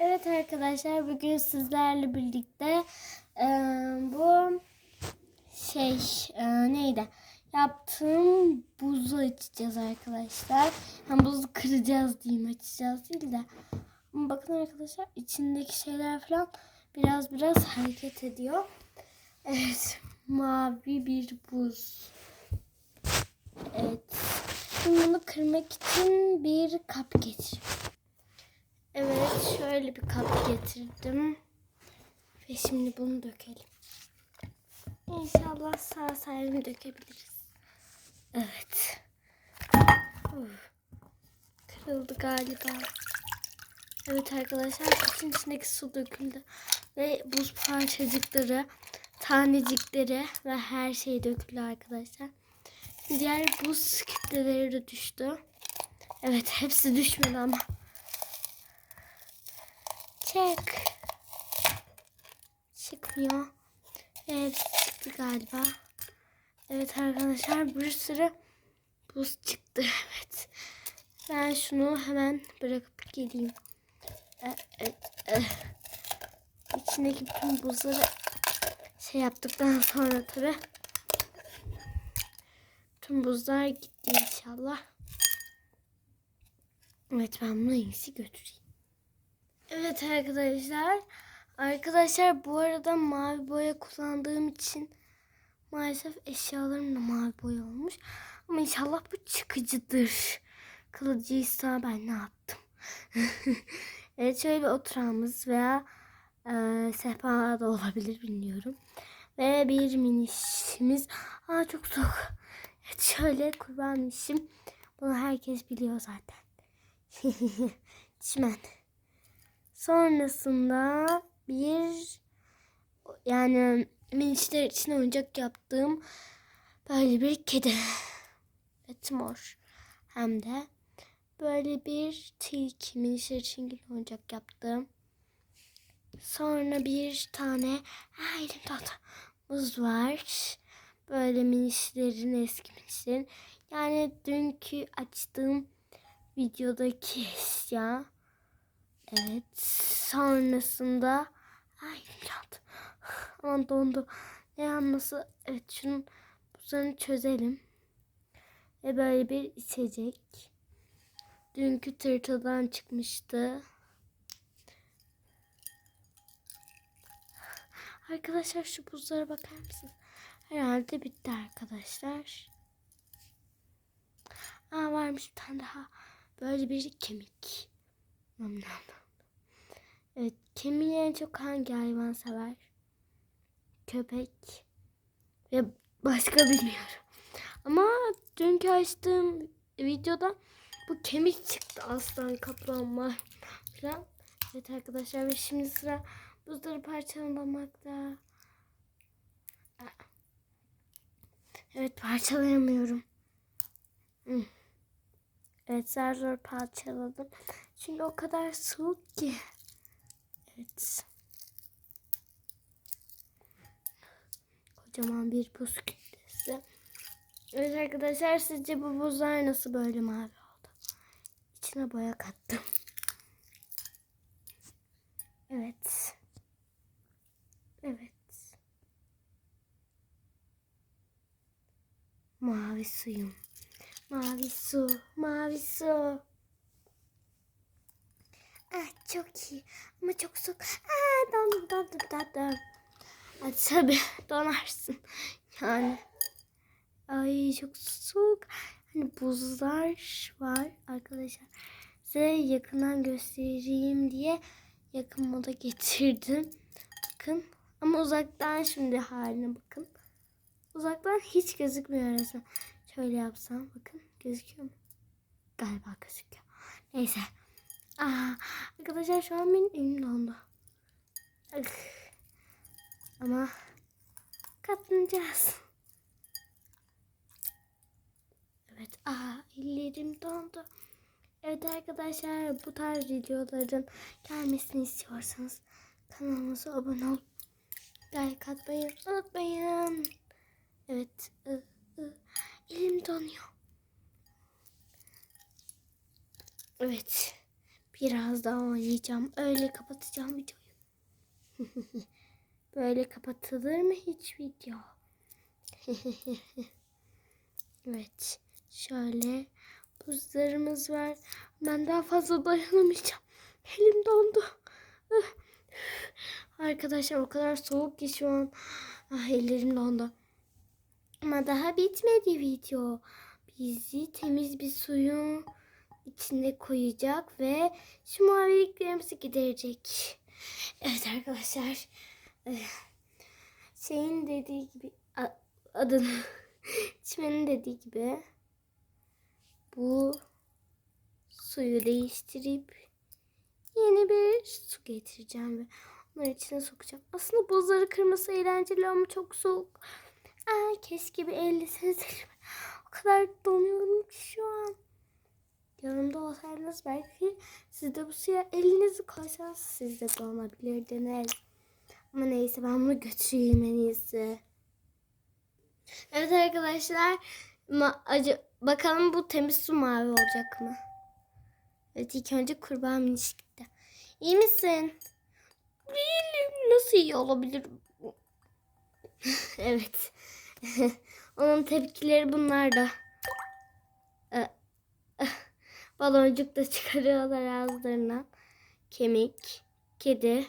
Evet arkadaşlar bugün sizlerle birlikte e, bu şey e, neydi? Yaptığım buzu açacağız arkadaşlar. Hem buzu kıracağız diyeyim açacağız değil de. Bakın arkadaşlar içindeki şeyler falan biraz biraz hareket ediyor. Evet mavi bir buz. Evet. Şimdi bunu kırmak için bir kap getir. Evet şöyle bir kap getirdim. Ve şimdi bunu dökelim. İnşallah sağ salim dökebiliriz. Evet. Uf. Kırıldı galiba. Evet arkadaşlar bütün içindeki su döküldü. Ve buz parçacıkları, tanecikleri ve her şey döküldü arkadaşlar. Diğer buz kütleleri de düştü. Evet hepsi düşmedi ama. Çek. Çıkmıyor. Evet çıktı galiba. Evet arkadaşlar bir sürü buz çıktı. Evet. Ben şunu hemen bırakıp geleyim. Ee, e, e. İçindeki bütün buzları şey yaptıktan sonra tabi tüm buzlar gitti inşallah. Evet ben bunu en iyisi götüreyim. Evet arkadaşlar. Arkadaşlar bu arada mavi boya kullandığım için maalesef eşyalarım da mavi boya olmuş. Ama inşallah bu çıkıcıdır. Kılıcıysa ben ne yaptım? evet şöyle bir oturağımız veya e, sehpa da olabilir bilmiyorum. Ve bir minişimiz. Aa çok soğuk. Evet şöyle kurban minişim. Bunu herkes biliyor zaten. Çimen. Sonrasında bir yani minişler için oyuncak yaptığım böyle bir kedi. Evet mor. Hem de böyle bir tilki minişler için oyuncak yaptım. Sonra bir tane ha elim tatlı muz var. Böyle minişlerin eski minişlerin. Yani dünkü açtığım videodaki eşya. Evet. Sonrasında ay biraz aman dondu. Ne yanması? Evet şunun buzlarını çözelim. Ve böyle bir içecek. Dünkü tırtıldan çıkmıştı. Arkadaşlar şu buzlara bakar mısınız? Herhalde bitti arkadaşlar. Aa varmış bir tane daha. Böyle bir kemik. Evet, kemiği en çok hangi hayvan sever? Köpek ve başka bilmiyorum. Ama dünkü açtığım videoda bu kemik çıktı aslan kaplan var falan. Evet arkadaşlar ve şimdi sıra buzları parçalamakta. Evet parçalayamıyorum. Evet zar zor parçaladım. Çünkü o kadar soğuk ki. Evet. Kocaman bir buz kütlesi. Evet arkadaşlar sizce bu buzlar nasıl böyle mavi oldu? İçine boya kattım. Evet. Evet. Mavi suyum. Mavi su, mavi su. Ah çok iyi ama çok soğuk. Ah dondum dondum dondum. Ah, tabii donarsın. Yani. Ay çok soğuk. Hani buzlar var arkadaşlar. Size yakından göstereyim diye yakın moda getirdim. Bakın. Ama uzaktan şimdi haline bakın. Uzaktan hiç gözükmüyor resmen. Şöyle yapsam bakın gözüküyor mu? Galiba gözüküyor. Neyse. Aa, arkadaşlar şu an benim elim dondu. Ah. Ama katlanacağız. Evet. Aa, ellerim dondu. Evet arkadaşlar bu tarz videoların gelmesini istiyorsanız kanalımıza abone olup like atmayı unutmayın. Evet. ı, ı. Elim donuyor. Evet. Biraz daha oynayacağım. Öyle kapatacağım videoyu. Böyle kapatılır mı hiç video? evet. Şöyle buzlarımız var. Ben daha fazla dayanamayacağım. Elim dondu. Arkadaşlar o kadar soğuk ki şu an. Ah, ellerim dondu. Ama daha bitmedi video. Bizi temiz bir suyun içine koyacak ve şu maviliklerimizi giderecek. Evet arkadaşlar. Şeyin dediği gibi adını Çimenin dediği gibi bu suyu değiştirip yeni bir su getireceğim ve onları içine sokacağım. Aslında buzları kırması eğlenceli ama çok soğuk. Aa, keşke bir elliseniz O kadar donuyorum ki şu an. Yanımda olsaydınız belki siz de bu suya elinizi koysanız siz de donabilirdiniz. Ama neyse ben bunu götüreyim en iyisi. Evet arkadaşlar acı bakalım bu temiz su mavi olacak mı? Evet ilk önce kurbağa miniş gitti. İyi misin? Değilim. Nasıl iyi olabilirim? evet. Onun tepkileri bunlar da. Baloncuk da çıkarıyorlar ağızlarından. Kemik, kedi,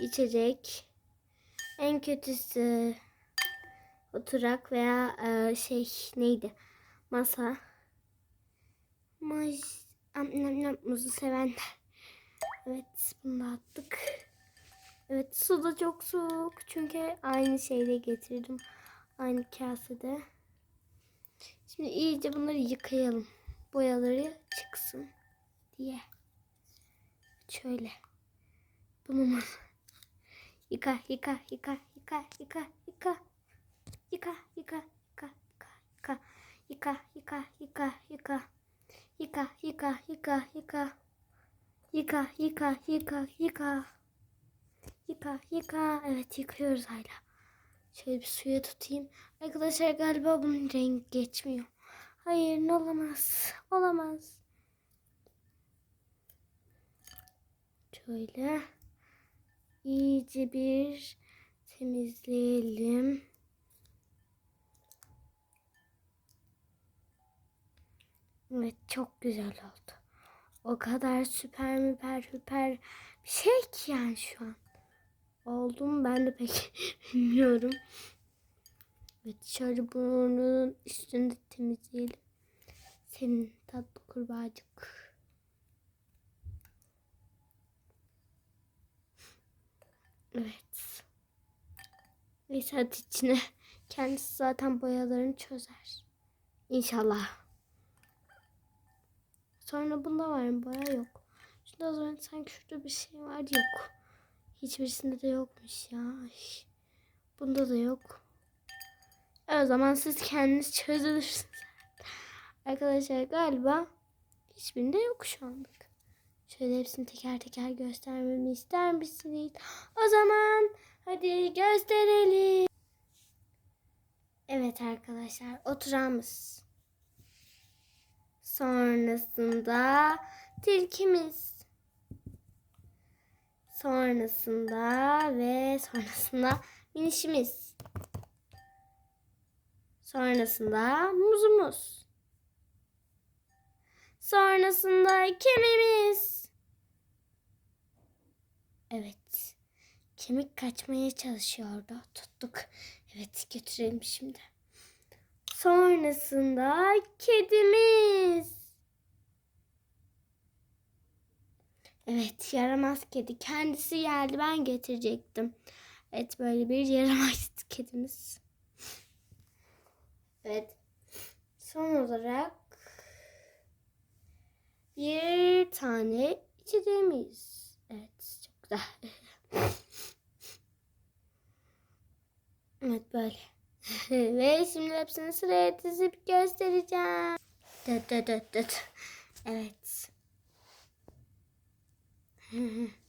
içecek. En kötüsü oturak veya e, şey neydi? Masa. Maj, am, nam, nam, muzu sevenler. Evet bunu da attık. Evet su da çok soğuk. Çünkü aynı şeyle getirdim. Aynı kasede. Şimdi iyice bunları yıkayalım. Boyaları çıksın diye. Şöyle. Bunu yıka yıka yıka yıka yıka. Yıka yıka yıka yıka yıka. Yıka yıka yıka yıka. Yıka yıka yıka yıka. Yıka yıka yıka yıka. Yıka yıka. Evet yıkıyoruz hala. Şöyle bir suya tutayım. Arkadaşlar galiba bunun rengi geçmiyor hayır olamaz olamaz şöyle iyice bir temizleyelim Evet çok güzel oldu. O kadar süper müper hüper bir şey ki yani şu an. Oldum ben de pek bilmiyorum. Evet şöyle burnunun üstünü de temizleyelim. Senin tatlı kurbağacık. Evet. Neyse hadi içine. Kendisi zaten boyalarını çözer. İnşallah. Sonra bunda var mı? Boya yok. Şurada o zaman sanki şurada bir şey var yok. Hiçbirisinde de yokmuş ya. Bunda da yok. E o zaman siz kendiniz çözülürsünüz. Arkadaşlar galiba hiçbirinde yok şu anlık. Şöyle hepsini teker teker göstermemi ister misiniz? O zaman hadi gösterelim. Evet arkadaşlar oturağımız. Sonrasında tilkimiz. Sonrasında ve sonrasında minişimiz. Sonrasında muzumuz. Sonrasında kemiğimiz. Evet. Kemik kaçmaya çalışıyordu. Tuttuk. Evet götürelim şimdi. Sonrasında kedimiz. Evet yaramaz kedi. Kendisi geldi ben getirecektim. Evet böyle bir yaramaz kedimiz. Evet. Son olarak bir tane içeceğimiz. Evet çok güzel. evet böyle. Ve şimdi hepsini sıraya dizip göstereceğim. Dıt dıt dıt dıt. Evet.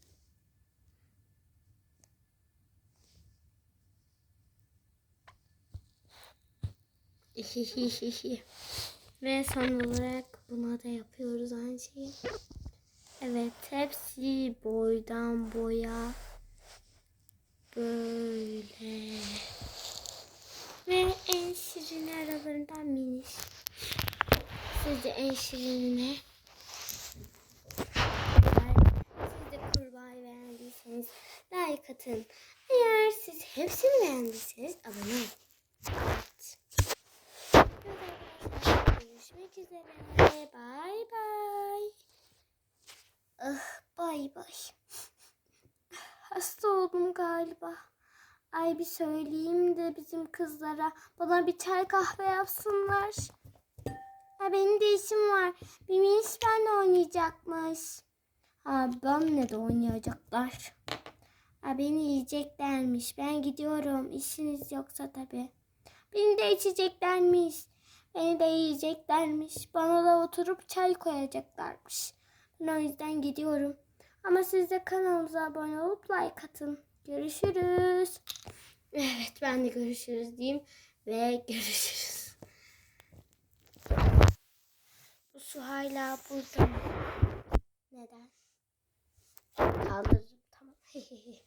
Ve son olarak buna da yapıyoruz aynı şeyi. Evet hepsi boydan boya. Böyle. Ve en şirin aralarından miniş. Sizce en şirini ne? Siz de kurbağayı beğendiyseniz like atın. Eğer siz hepsini beğendiyseniz abone olun. Evet. Evet arkadaşlar görüşmek üzere. Bay bay. Ah bay bay. Hasta oldum galiba. Ay bir söyleyeyim de bizim kızlara bana bir çay kahve yapsınlar. Ha benim de işim var. Bimiş benle oynayacakmış. Ha benimle de oynayacaklar. Ha beni yiyeceklermiş. Ben gidiyorum. İşiniz yoksa tabii. Beni de içeceklermiş. Beni de yiyeceklermiş. Bana da oturup çay koyacaklarmış. Ben o yüzden gidiyorum. Ama siz de kanalımıza abone olup like atın. Görüşürüz. Evet ben de görüşürüz diyeyim. Ve görüşürüz. Bu su hala burada? Neden? Kaldırırım tamam.